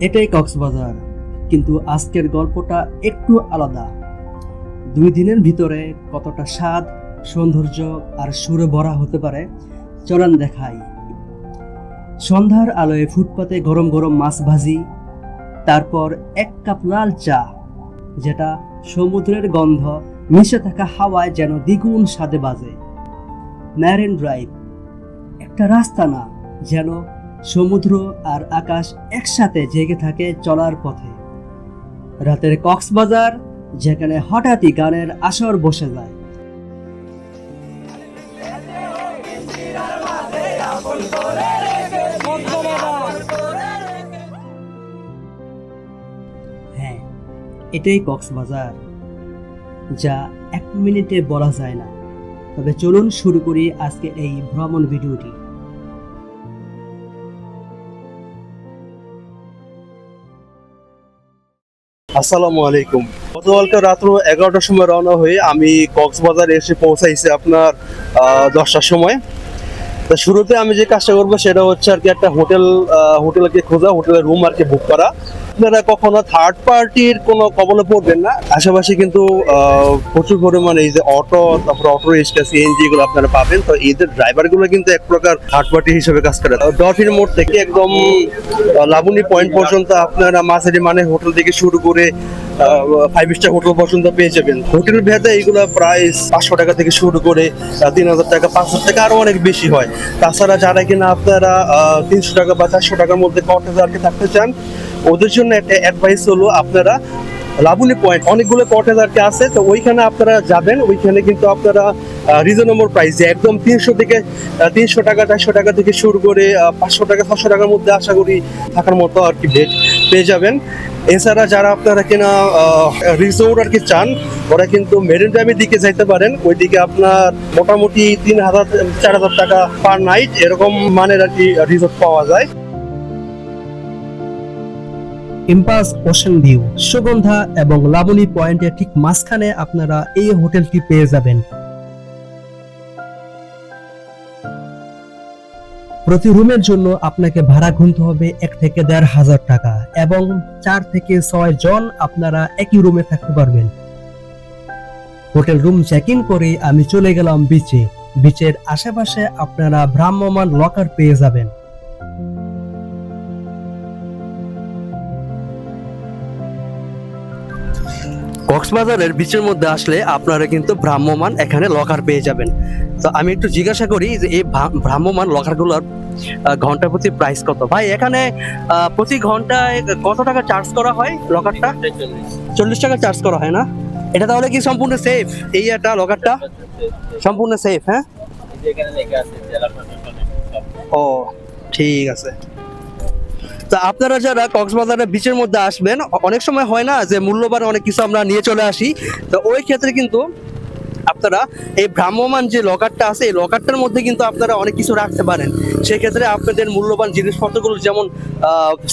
এটাই কক্সবাজার। কিন্তু আজকের গল্পটা একটু আলাদা। দুই দিনের ভিতরে কতটা স্বাদ, সৌন্দর্য আর সুরে ভরা হতে পারে, চলেন দেখাই। সন্ধ্যার আলোয় ফুটপাতে গরম গরম মাছ ভাজি, তারপর এক কাপ লাল চা, যেটা সমুদ্রের গন্ধ মিশে থাকা হাওয়ায় যেন দ্বিগুণ স্বাদে বাজে। ম্যারিন ড্রাইভ একটা রাস্তা না, যেন সমুদ্র আর আকাশ একসাথে জেগে থাকে চলার পথে। রাতের কক্সবাজার, যেখানে হঠাৎই গানের আসর বসে যায়। হ্যাঁ এটাই কক্সবাজার। যা এক মিনিটে বলা যায় না। তবে চলুন শুরু করি আজকে এই ভ্রমণ ভিডিওটি। আসসালামু আলাইকুম। গতকালকে রাত্র এগারোটার সময় রওনা হয়ে আমি কক্সবাজার এসে পৌঁছাইছি আপনার দশটার সময়। তা শুরুতে আমি যে কাজটা করব সেটা হচ্ছে আর কি একটা হোটেল হোটেলকে খোঁজা, হোটেলের রুম আর কি বুক করা। আপনারা কখনো থার্ড পার্টির কোনো কবলে পড়বেন না। আশেপাশে কিন্তু প্রচুর পরিমাণে এই যে অটো তারপর অটো রিক্সা সিএনজি এগুলো আপনারা পাবেন। তো এদের ড্রাইভারগুলো কিন্তু এক প্রকার থার্ড পার্টি হিসেবে কাজ করে। ডলফিন মোড় থেকে একদম লাবণী পয়েন্ট পর্যন্ত আপনারা মাঝারি মানে হোটেল থেকে শুরু করে ফাইভ স্টার হোটেল পর্যন্ত পেয়ে যাবেন। হোটেল ভেদে এইগুলো প্রায় পাঁচশো টাকা থেকে শুরু করে তিন হাজার টাকা, পাঁচ হাজার টাকা আরও অনেক বেশি হয়। তাছাড়া যারা কিনা আপনারা তিনশো টাকা বা চারশো টাকার মধ্যে কটেজ আর কি থাকতে চান ওদের জন্য একটা অ্যাডভাইস হলো আপনারা লাবণী পয়েন্ট অনেকগুলো কটেজ আর কি আছে, তো ওইখানে আপনারা যাবেন, ওইখানে কিন্তু আপনারা রিজনেবল প্রাইস একদম তিনশো থেকে তিনশো টাকা, চারশো টাকা থেকে শুরু করে পাঁচশো টাকা, ছশো টাকার মধ্যে আশা করি থাকার মতো আর কি বেড পেয়ে যাবেন। এছাড়া যারা আপনারা কিনা রিসোর্ট আর কি চান, ওরা কিন্তু মেরিন ড্রাইভের দিকে যাইতে পারেন, ওইদিকে আপনার মোটামুটি তিন হাজার, চার হাজার টাকা পার নাইট এরকম মানের আর কি রিসোর্ট পাওয়া যায়। ইম্পাস ওশান ভিউ সুগন্ধা এবং লাবণী পয়েন্টের ঠিক মাঝখানে আপনারা এই হোটেলটি পেয়ে যাবেন। প্রতি রুমের জন্য আপনাকে ভাড়া গুনতে হবে এক থেকে দেড় হাজার টাকা এবং চার থেকে ছয় জন আপনারা একই রুমে থাকতে পারবেন। হোটেল রুম চেক ইন করে আমি চলে গেলাম বিচে বিচের আশেপাশে আপনারা ভ্রাম্যমান লকার পেয়ে যাবেন। কক্সবাজারের বিচের মধ্যে আসলে আপনারা কিন্তু ভ্রাম্যমান এখানে লকার পেয়ে যাবেন। তো আমি একটু জিজ্ঞাসা করি যে এই ভ্রাম্যমান লকারগুলোর ঘণ্টা প্রতি প্রাইস কত? ভাই এখানে প্রতি ঘন্টায় কত টাকা চার্জ করা হয় লকারটা চল্লিশ টাকা চার্জ করা হয় না? এটা তাহলে কি সম্পূর্ণ সেফ এই একটা লকারটা সম্পূর্ণ সেফ হ্যাঁ? ও ঠিক আছে। তা আপনারা যারা কক্সবাজারের বিচের মধ্যে আসবেন, অনেক সময় হয় না যে মূল্যবান অনেক কিছু আমরা নিয়ে চলে আসি। তো ওই ক্ষেত্রে কিন্তু আপনারা এই ভ্রাম্যমান যে লকারটা আছে, এই লকারটার মধ্যে কিন্তু আপনারা অনেক কিছু রাখতে পারেন। সেক্ষেত্রে আপনাদের মূল্যবান জিনিসপত্রগুলো যেমন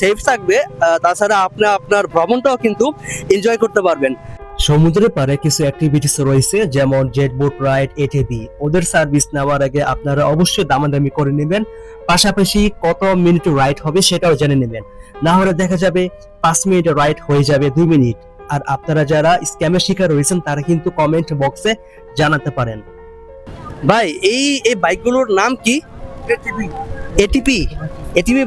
সেফ থাকবে তাছাড়া আপনি, আপনার ভ্রমণটাও কিন্তু এনজয় করতে পারবেন। সমুদ্রের পারে কিছু অ্যাক্টিভিটিস রয়েছে যেমন জেট বোট রাইড এটিভি ওদের সার্ভিস নেওয়ার আগে আপনারা অবশ্যই দামাদামি করে নেবেন। পাশাপাশি কত মিনিট রাইড হবে সেটাও জেনে নেবেন। না হলে দেখা যাবে পাঁচ মিনিট রাইড হয়ে যাবে দুই মিনিট আর আপনারা যারা স্ক্যামের শিকার রয়েছেন তারা কিন্তু কমেন্ট বক্সে জানাতে পারেন। ভাই এই এই বাইকগুলোর নাম কি? এটিপি এটিপি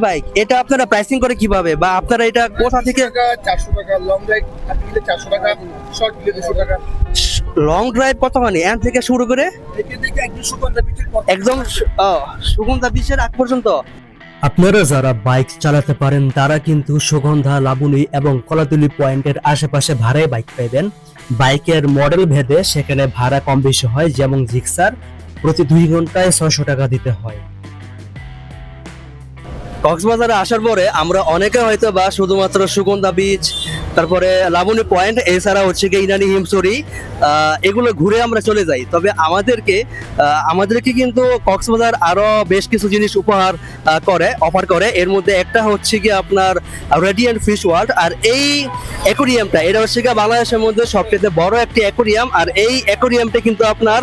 বাইক এটা আপনারা প্রাইসিং করে কীভাবে? বা আপনারা এটা কোথা থেকে চারশো টাকা লং গেলে চারশো টাকা শর্ট গেলে দুশো টাকা। লং ড্রাইভ কত মানে? এন থেকে শুরু করে একদম সুগন্ধা বিশ্বের আগ পর্যন্ত। আপনারা যারা বাইক চালাতে পারেন তারা কিন্তু সুগন্ধা লাবণী এবং কলাতুলি পয়েন্টের আশেপাশে ভাড়ায় বাইক পাইবেন। বাইকের মডেল ভেদে সেখানে ভাড়া কম বেশি হয় যেমন জিক্সার প্রতি দুই ঘন্টায় ছয়শো টাকা দিতে হয়। কক্সবাজারে আসার পরে আমরা অনেকে হয়তো বা শুধুমাত্র সুগন্ধা বিচ তারপরে লাবণী পয়েন্ট এছাড়া হচ্ছে কি ইনানি হিমসরি এগুলো ঘুরে আমরা চলে যাই। তবে আমাদেরকে আমাদেরকে কিন্তু কক্সবাজার আরও বেশ কিছু জিনিস উপহার করে অফার করে। এর মধ্যে একটা হচ্ছে কি আপনার রেডিয়েন্ট ফিশ ওয়ার্ল্ড আর এই অ্যাকোরিয়ামটা এটা হচ্ছে কি বাংলাদেশের মধ্যে সবচেয়ে বড় একটি অ্যাকোরিয়াম আর এই অ্যাকোরিয়ামটা কিন্তু আপনার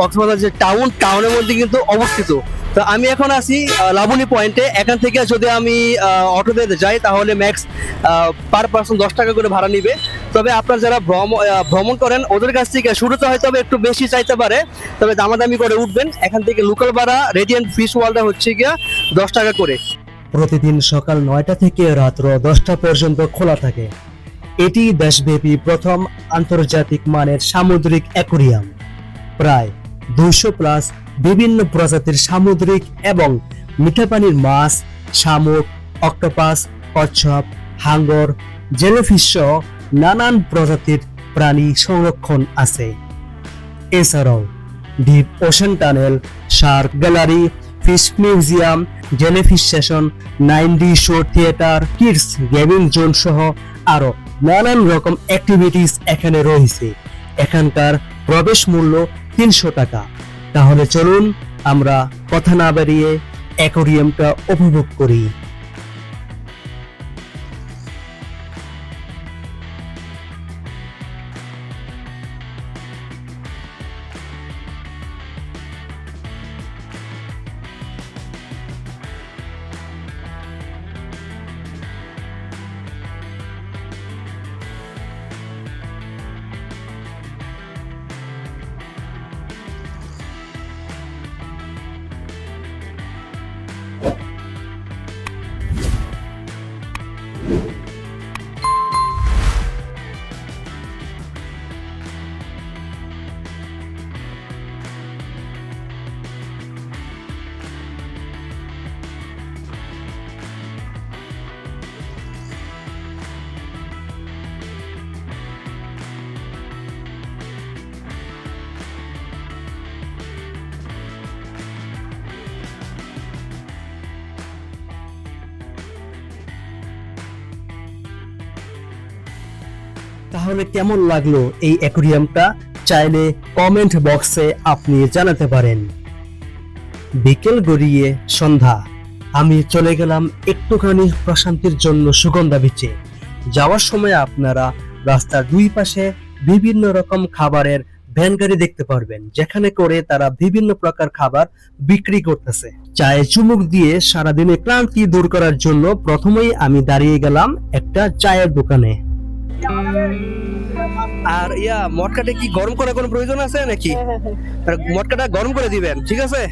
কক্সবাজার যে টাউন টাউনের মধ্যে কিন্তু অবস্থিত। তো আমি এখন আসি লাবণী পয়েন্টে এখান থেকে যদি আমি অটোতে যাই, তাহলে ম্যাক্স পার পার্সন দশ টাকা করে ভাড়া নিবে। তবে আপনার যারা ভ্রমণ করেন, ওদের কাছ থেকে শুরুতে হয়তো একটু বেশি চাইতে পারে, তবে দামাদামি করে উঠবেন। এখান থেকে লোকাল ভাড়া রেডিয়েন্ট ফিশ ওয়ার্ল্ডটা হচ্ছে গিয়া দশ টাকা করে। প্রতিদিন সকাল নয়টা থেকে রাত্র দশটা পর্যন্ত খোলা থাকে। এটি দেশব্যাপী প্রথম আন্তর্জাতিক মানের সামুদ্রিক অ্যাকোরিয়াম। প্রায় দুইশো প্লাস বিভিন্ন প্রজাতির সামুদ্রিক এবং মিঠা পানির মাছ, শামুক, অক্টোপাস, কচ্ছপ, হাঙ্গর, জেলিফিশ সহ নানান প্রজাতির প্রাণী সংরক্ষণ আছে। এছাড়াও deep ocean tunnel, shark gallery, fish museum, jellyfish session nine D show theatre, kids gaming zone সহ আরও নানান রকম অ্যাক্টিভিটিস এখানে রয়েছে। এখানকার প্রবেশ মূল্য তিনশো টাকা। তাহলে চলুন আমরা কথা না বাড়িয়ে অ্যাকোরিয়ামটা উপভোগ করি। তাহলে কেমন লাগল এই অ্যাকোরিয়ামটা? চাইলে কমেন্ট বক্সে আপনি জানাতে পারেন। বিকেল গড়িয়ে সন্ধ্যা। আমি চলে গেলাম একটুখানি প্রশান্তির জন্য সুগন্ধা বিচে যাওয়ার সময় আপনারা রাস্তার দুই পাশে বিভিন্ন রকম খাবারের ভ্যান গাড়ি দেখতে পারবেন। যেখানে করে তারা বিভিন্ন প্রকার খাবার বিক্রি করতেছে। চায়ে চুমুক দিয়ে সারাদিনে ক্লান্তি দূর করার জন্য প্রথমেই আমি দাঁড়িয়ে গেলাম একটা চায়ের দোকানে। আর ইয়া, মটকাটা কি গরম করার কোনো প্রয়োজন আছে নাকি? মটকাটা গরম করে দিবেন, ঠিক আছে?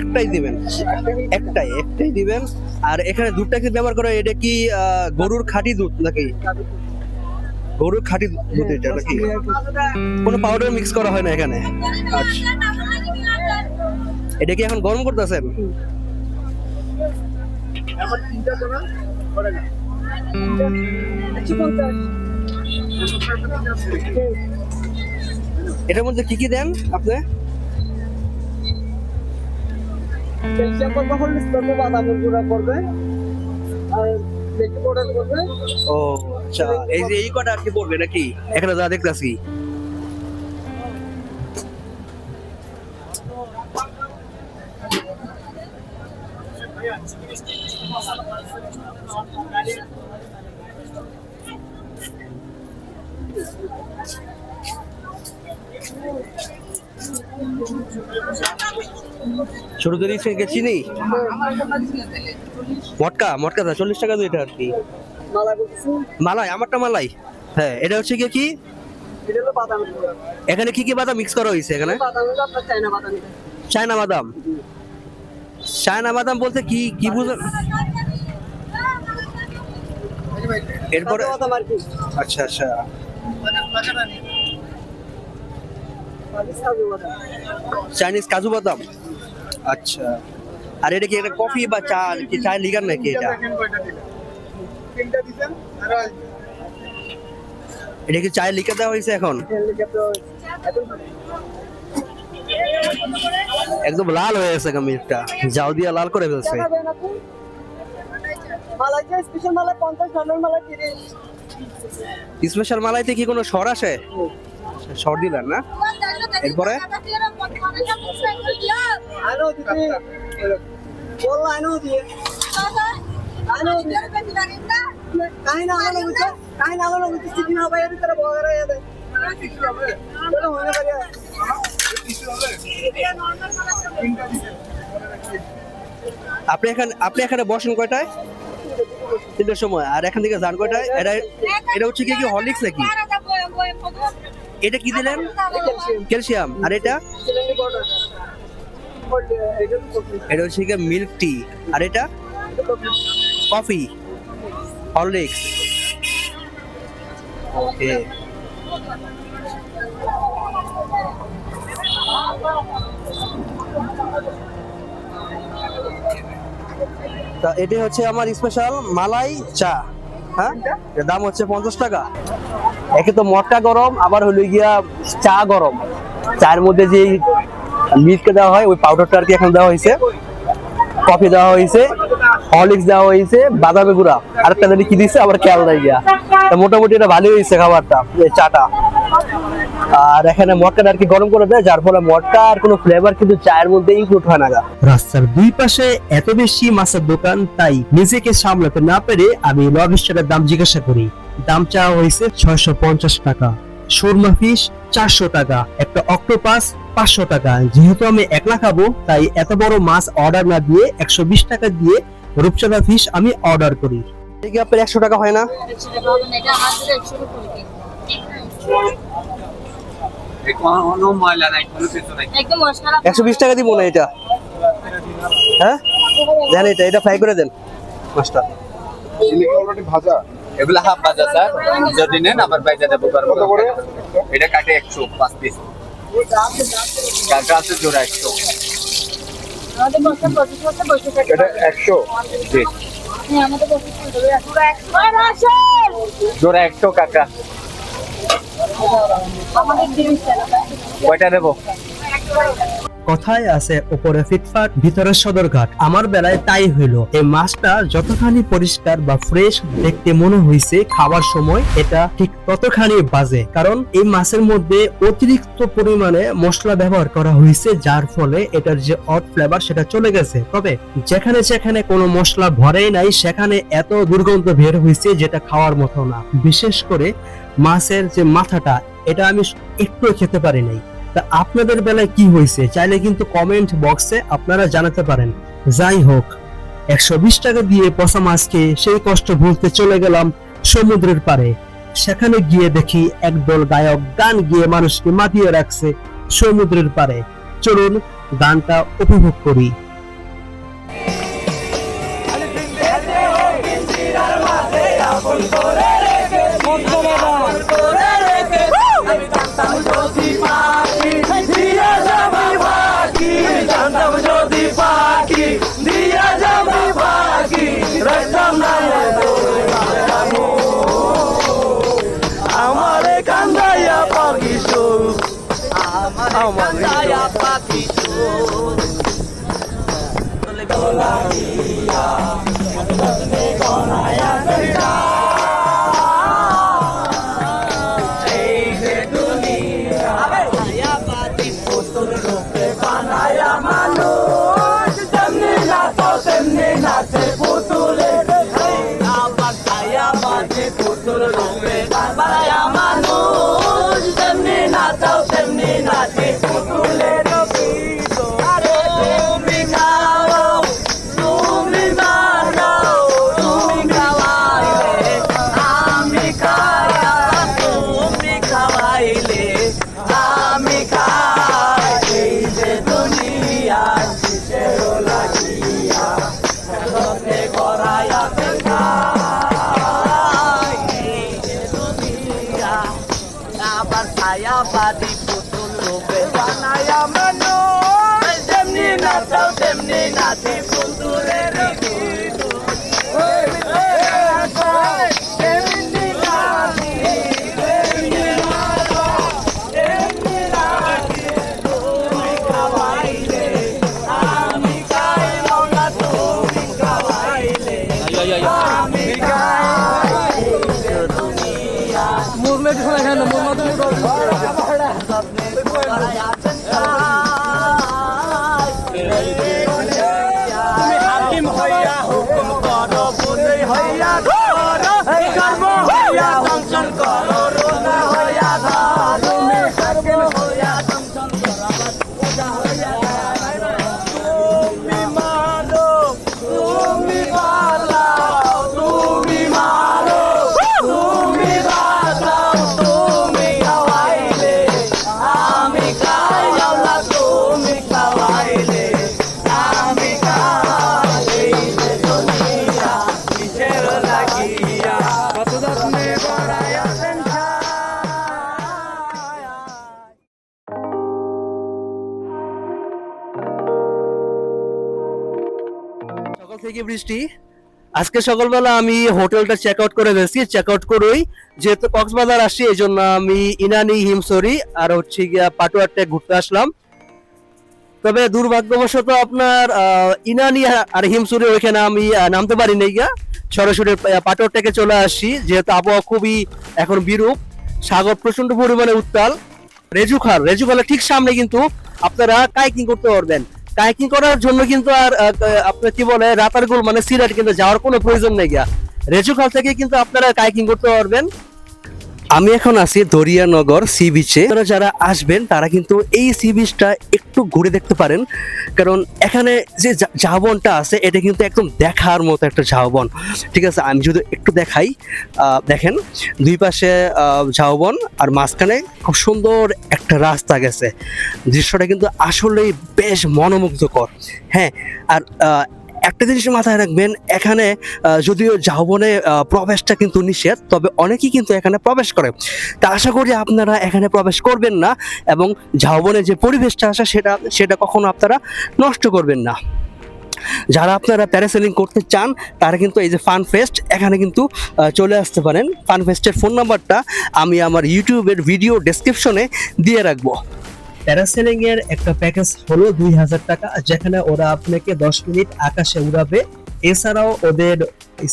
একটাই দিবেন, একটাই একটাই দিবেন। আর এখানে দুধটা কি ব্যবহার করা? এটা কি গরুর খাঁটি দুধ নাকি? গরুর খাঁটি দুধ এটা নাকি? কোনো পাউডার মিক্স করা হয় না এখানে? আচ্ছা। এটা কি এখন গরম করতেছেন? এটার মধ্যে কি কি দেন আপনি? ক্যালসিয়াম করবে হলুদ করবে বাদামের গুঁড়া করবে আর বেকিং পাউডার করবে। ও আচ্ছা। এই যে এই কটা আর কি পড়বে নাকি? এখানে যা দেখতাছি। ছোট তৈরি চিনি? মটকা মটকা দা চল্লিশ টাকা দুইটা আর কি। মালাই আমারটা মালাই। হ্যাঁ এটা হচ্ছে কি কি? এটা এখানে কি কি বাদাম মিক্স করা হয়েছে এখানে? চায়না বাদাম। চায়না বাদাম। বলতে কি কি বুঝেন এরপরে আচ্ছা আচ্ছা। চাইনিজ কাজু বাদাম। আচ্ছা। আর এটা কি একটা কফি বা চা কি? চায় লিগার নাকি এটা? তিনটা দিছেন আর এটা কি চায়ের লিখে দেওয়া হয়েছে এখন? একদম লাল হয়ে গেছে মিল্কটা। জাল দিয়ে লাল করে ফেলছে। স্পেশাল মালাইতে কি কোনো স্বর আসে? স্বর দিলেন না? এরপরে? আপনি এখানে আপনি এখানে বসেন কয়টায়? তিনটার সময়। আর এখান থেকে যান কয়টায়? এটা এটা হচ্ছে কি কি হরলিক্স নাকি? এটা কি দিলেন? ক্যালসিয়াম। আর এটা? এটা হচ্ছে কি মিল্ক টি। আর এটা? কফি। হরলিক্স। ওকে। তা এটি হচ্ছে আমার স্পেশাল মালাই চা। হ্যাঁ? দাম হচ্ছে পঞ্চাশ টাকা। একে তো মটকা গরম, আবার হলো গিয়া চা গরম। চায়ের মধ্যে যে মিল্ক দেওয়া হয়, ওই পাউডারটা আর কি এখন দেওয়া হয়েছে। কফি দেওয়া হয়েছে হরলিক্স দেওয়া হয়েছে, বাদামে গুঁড়া। আর একটা কি দিচ্ছে আবার খেয়াল নাই গিয়া। মোটামুটি এটা ভালোই হয়েছে খাবারটা চাটা। আর এখানে মটকাটা আর কি গরম করে দেয় যার ফলে মটকা আর কোনো ফ্লেভার কিন্তু চায়ের মধ্যে ইনক্লুড হয় না গা। রাস্তার দুই পাশে এত বেশি মাছের দোকান তাই নিজেকে সামলাতে না পেরে আমি লবিস্টারের দাম জিজ্ঞাসা করি। দাম চাওয়া হয়েছে ছয়শো পঞ্চাশ টাকা। সুরমা ফিশ চারশো টাকা একটা অক্টোপাস পাঁচশো টাকা। যেহেতু আমি একলা খাব তাই এত বড় মাছ অর্ডার না দিয়ে একশো বিশ টাকা দিয়ে রূপচাঁদা ফিশ আমি অর্ডার করি। আপনার একশো টাকা হয় না? কোনো ময়লা নাই কোনো কিছু নাই একদম মশলা একশো বিশ টাকা দিব না এটা। হ্যাঁ? দেন এটা এটা ফ্রাই করে দেন মাছটা অলরেডি ভাজা এগুলা হাফ বাজা স্যার যদি নেন আবার বাইজা দেবো পারব এটা কাটে একশো পাঁচ পিস কাকা আছে জোড়া একশো। আমাদের মশলা প্রসেস করতে বসে থাকে। এটা একশো? জি। হ্যাঁ আমাদের প্রসেস করতে হবে জোড়া একশো কাকা। আমাদের জিনিস কয়টা দেবো? কথায় আছে উপরে ফিটফাট, ভিতরে সদরঘাট। আমার বেলায় তাই হইল। এই মাছটা যতখানি পরিষ্কার বা ফ্রেশ দেখতে মনে হয়েছে খাবার সময়, এটা ঠিক ততখানি বাজে। কারণ এই মাছের মধ্যে অতিরিক্ত পরিমাণে মশলা ব্যবহার করা হয়েছে যার ফলে এটার যে অড ফ্লেভার সেটা চলে গেছে। তবে যেখানে যেখানে কোনো মশলা ভরেই নাই, সেখানে এত দুর্গন্ধ বের হয়েছে যেটা খাওয়ার মতো না। বিশেষ করে মাছের যে মাথাটা, এটা আমি একটু খেতে পারি নাই। তা আপনাদের বেলায় কি হয়েছে? চাইলে কিন্তু কমেন্ট বক্সে আপনারা জানাতে পারেন। যাই হোক, একশো বিশ টাকা দিয়ে পচা মাছকে সেই কষ্ট ভুলতে চলে গেলাম সমুদ্রের পারে সেখানে গিয়ে দেখি একদল গায়ক গান গিয়ে মানুষকে মাতিয়ে রাখছে সমুদ্রের পারে চলুন গানটা উপভোগ করি। পাখি কান্দাইয়া পাখি তুমি খাওয়াও তুমি আজকে সকালবেলা আমি হোটেলটা চেক আউট করে গেছি চেক আউট করেই যেহেতু কক্সবাজার আসছি এই জন্য আমি ইনানি হিমসরি আর হচ্ছে গিয়া পাটুয়ারটে ঘুরতে আসলাম। তবে দুর্ভাগ্যবশত আপনার ইনানি আর হিমসুরি ওইখানে আমি নামতে পারি নাই গিয়া। সরাসরি পাটুয়ারটাকে চলে আসছি যেহেতু আবহাওয়া খুবই এখন বিরূপ। সাগর প্রচণ্ড পরিমাণে উত্তাল। রেজুখাল রেজুখালের ঠিক সামনে কিন্তু আপনারা কাইকিং করতে পারবেন। কাইকিং করার জন্য কিন্তু আর আপনার কি বলে, রাতারগুল মানে সিলেট কিন্তু যাওয়ার কোনো প্রয়োজন নেই গিয়া। রেজুখাল থেকে কিন্তু আপনারা কাইকিং করতে পারবেন। আমি এখন আছি দরিয়ানগর সি বিচে যারা আসবেন, তারা কিন্তু এই সি বিচটা একটু ঘুরে দেখতে পারেন। কারণ এখানে যে ঝাউবনটা আছে, এটা কিন্তু একদম দেখার মতো একটা ঝাউবন ঠিক আছে, আমি যদি একটু দেখাই দেখেন, দুই পাশে ঝাউবন আর মাঝখানে খুব সুন্দর একটা রাস্তা গেছে। দৃশ্যটা কিন্তু আসলেই বেশ মনোমুগ্ধকর। হ্যাঁ আর একটা জিনিস মাথায় রাখবেন, এখানে যদিও ঝাউবনে প্রবেশটা কিন্তু নিষেধ, তবে অনেকেই কিন্তু এখানে প্রবেশ করে। তা আশা করি আপনারা এখানে প্রবেশ করবেন না এবং ঝাউবনের যে পরিবেশটা আসে সেটা সেটা কখনো আপনারা নষ্ট করবেন না। যারা আপনারা প্যারাসেলিং করতে চান, তারা কিন্তু এই যে ফান ফেস্ট এখানে কিন্তু চলে আসতে পারেন। ফান ফেস্টের ফোন নাম্বারটা আমি আমার ইউটিউবের ভিডিও ডেসক্রিপশনে দিয়ে রাখব। প্যারাসেলিং এর একটা প্যাকেজ হলো দুই হাজার টাকা, যেখানে ওরা আপনাকে দশ মিনিট আকাশে উড়াবে। এছাড়াও ওদের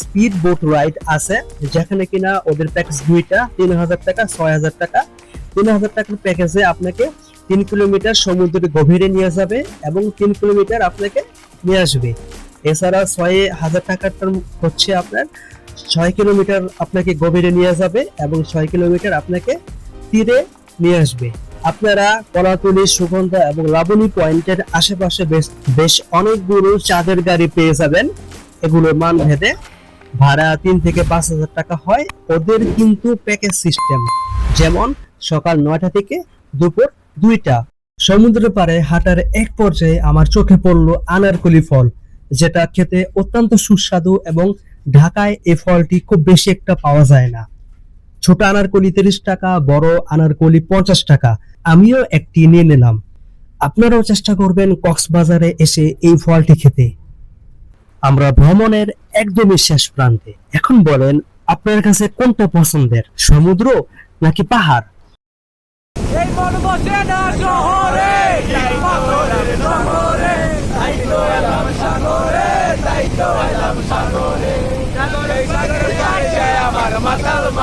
স্পিড বোট রাইড আছে, যেখানে কিনা ওদের প্যাকেজ দুইটা, তিন হাজার টাকা, ছয় হাজার টাকা। তিন হাজার টাকার প্যাকেজে আপনাকে তিন কিলোমিটার সমুদ্রের গভীরে নিয়ে যাবে এবং তিন কিলোমিটার আপনাকে নিয়ে আসবে। এছাড়া ছয় হাজার টাকাটা হচ্ছে আপনার ছয় কিলোমিটার আপনাকে গভীরে নিয়ে যাবে এবং ছয় কিলোমিটার আপনাকে তীরে নিয়ে আসবে। আপনারা কলাতলি, সুগন্ধা এবং লাবণী পয়েন্টের আশেপাশে বেশ বেশ অনেকগুলো চাঁদের গাড়ি পেয়ে যাবেন। এগুলোর মান ভেদে ভাড়া তিন থেকে পাঁচ হাজার টাকা হয়। ওদের কিন্তু প্যাকেজ সিস্টেম যেমন সকাল নয়টা থেকে দুপুর দুইটা। সমুদ্র পাড়ে হাঁটার এক পর্যায়ে আমার চোখে পড়ল আনারকলি ফল, যেটা খেতে অত্যন্ত সুস্বাদু এবং ঢাকায় এই ফলটি খুব বেশি একটা পাওয়া যায় না। ছোট আনারকলি তিরিশ টাকা, বড় আনারকলি পঞ্চাশ টাকা। আমিও একটি নিয়ে নিলাম। আপনারাও চেষ্টা করবেন কক্সবাজারে এসে এই ফলটি খেতে। আমরা ভ্রমণের একদমই শেষ প্রান্তে। এখন বলেন, আপনার কাছে কোনটা পছন্দের, সমুদ্র নাকি পাহাড়? সাগরে।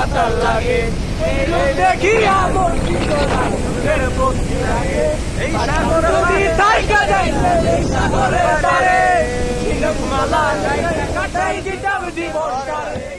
মাতাল লাগে। দেখি আমার সুন্দর ভক্তি লাগে। এই সাগর যদি তাই কাটাইলে এই সাগরে তারে ছিল মালা কাটাই দিতাম জীবন কারে